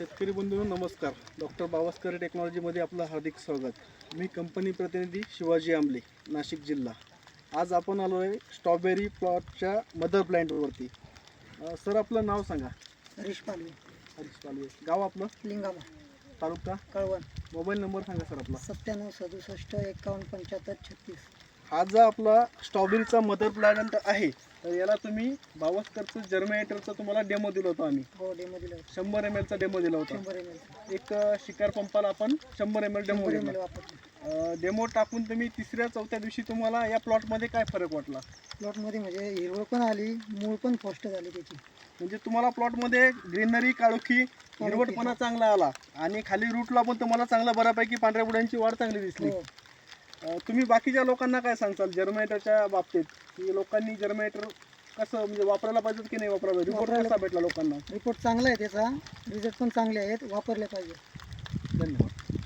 शेतकरी बंधूंनो नमस्कार. डॉक्टर बावस्कर टेक्नॉलॉजीमध्ये आपलं हार्दिक स्वागत. मी कंपनी प्रतिनिधी शिवाजी आंबले नाशिक जिल्हा. आज आपण आलो आहे स्ट्रॉबेरी प्लॉटच्या मदर प्लॅन्टवरती अं, सर आपलं नाव सांगा. हरीश पालवे. हरीश पालवे. गाव आपलं? लिंगामा तालुका? कळवण. मोबाईल नंबर सांगा सर आपला. सत्त्याण्णव सदुसष्ट एकावन्न पंच्याहत्तर छत्तीस. हा जो आपला स्ट्रॉबेरीचा मदर प्लॅन्ट आहे तर याला तुम्ही बावस्करचं जर्मिनेटरचं तुम्हाला डेमो दिलं होतं आम्ही. हो डेमो दिलं होतं. शंभर एम एलचा डेमो दिला होता. शंभर एक अं, शिकार पंपाला आपण शंभर एम एल डेमो शंभर दिला. डेमो टाकून तुम्ही तिसऱ्या चौथ्या दिवशी तुम्हाला या प्लॉटमध्ये काय फरक वाटला? प्लॉटमध्ये म्हणजे हिरवळ पण आली मूळ पण फास्ट झाली त्याची. म्हणजे तुम्हाला प्लॉटमध्ये ग्रीनरी काळोखी हिरवटपणा चांगला आला. आणि खाली रूटला पण तुम्हाला चांगला बऱ्यापैकी पांढऱ्या बुड्यांची वाढ चांगली दिसली. हो. तुम्ही बाकीच्या लोकांना काय सांगताल? जर्मिनेटरच्या बाबतीत? की लोकांनी जर्मिनेटर कसं म्हणजे वापरायला पाहिजे की नाही वापरायला रिपोर्ट वापरायला- कसा भेटला लोकांना? रिपोर्ट चांगला आहे त्याचा. रिझल्ट पण चांगले आहेत. वापरले पाहिजे धन्यवाद.